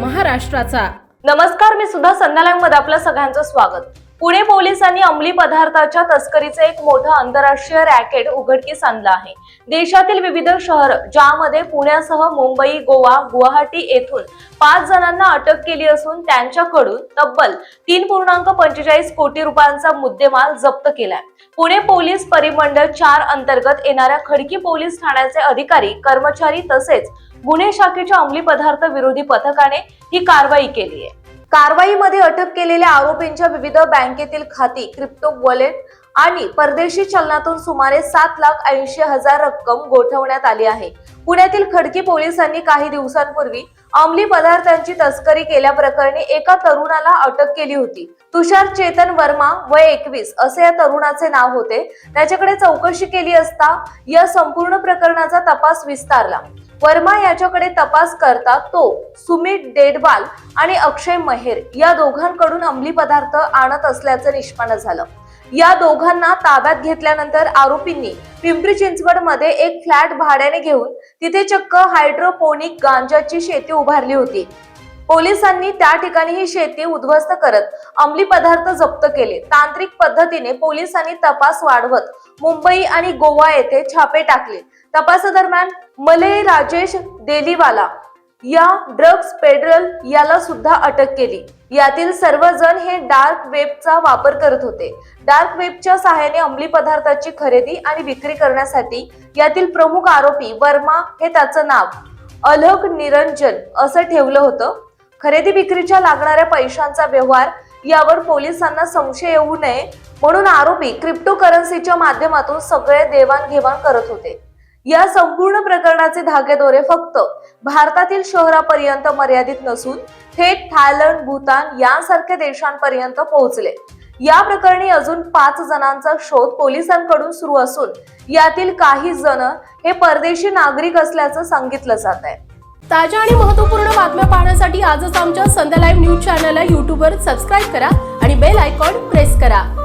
महाराष्ट्राचा. नमस्कार मी सुद्धा संध्यालयमध्ये आपलं सगळ्यांचं स्वागत. पुणे पोलिसांनी अंमली पदार्थाच्या तस्करीचे एक मोठं आंतरराष्ट्रीय रॅकेट उघडकीस आणलं आहे. देशातील विविध शहर ज्यामध्ये पुण्यासह मुंबई गोवा गुवाहाटी येथून पाच जणांना अटक केली असून त्यांच्याकडून तब्बल तीन पूर्णांक पंचेचाळीस कोटी रुपयांचा मुद्देमाल जप्त केलाय. पुणे पोलीस परिमंडळ चार अंतर्गत येणाऱ्या खडकी पोलीस ठाण्याचे अधिकारी कर्मचारी तसेच गुन्हे शाखेच्या अंमली पदार्थ विरोधी पथकाने ही कारवाई केली आहे. कारवाईमध्ये अटक केलेल्या आरोपींच्या विविध बँकेतील खाती क्रिप्टो वॉलेट आणि परदेशी चलनातून सुमारे सात लाख ऐंशी हजार रक्कम गोठवण्यात आली आहे. पुण्यातील खडकी पोलिसांनी काही दिवसांपूर्वी अंमली पदार्थांची तस्करी केल्याप्रकरणी एका तरुणाला अटक केली होती. तुषार चेतन वर्मा वय एकवीस असे या तरुणाचे नाव होते. त्याच्याकडे चौकशी केली असता या संपूर्ण प्रकरणाचा तपास विस्तारला. वर्मा याच्याकडे तपास करता तो सुमित डेडवाल आणि अक्षय महेर या दोघांकडून अंमली पदार्थ आणत असल्याचं निष्पन्न झालं. या दोघांना ताब्यात घेतल्यानंतर आरोपींनी पिंपरी चिंचवडमध्ये एक फ्लॅट भाड्याने घेऊन तिथे चक्क हायड्रोपोनिक गांजाची शेती उभारली होती. पोलिसांनी त्या ठिकाणी ही शेती उद्ध्वस्त करत अंमली पदार्थ जप्त केले. तांत्रिक पद्धतीने पोलिसांनी तपास वाढवत मुंबई आणि गोवा येथे छापे टाकले. तपासादरम्यान मले राजेश देलीवाला या ड्रग्ज पेडरल याला सुद्धा अटक केली. यातील सर्वजण हे डार्क वेबचा वापर करत होते. डार्क वेबच्या सहाय्याने अंमली पदार्थाची खरेदी आणि विक्री करण्यासाठी यातील प्रमुख आरोपी वर्मा हे त्याचं नाव अलग निरंजन असं ठेवलं होतं. खरेदी विक्रीच्या लागणाऱ्या पैशांचा व्यवहार यावर पोलिसांना संशय येऊ नये म्हणून आरोपी क्रिप्टो करन्सीच्या माध्यमातून सगळे देवाणघेवाण करत होते. या संपूर्ण प्रकरणाचे धागेदोरे फक्त भारतातील शहरापर्यंत मर्यादित नसून थेट थायलंड भूतान यांसारख्या देशांपर्यंत पोहोचले. या प्रकरणी अजून पाच जणांचा शोध पोलिसांकडून सुरू असून यातील काही जण हे परदेशी नागरिक असल्याचं सांगितलं जात आहे. ताज्या आणि महत्त्वपूर्ण बातम्या पाहण्यासाठी आजच आमच्या संध्या लाईव्ह न्यूज चॅनलला युट्यूबवर सबस्क्राईब करा आणि बेल आयकॉन प्रेस करा.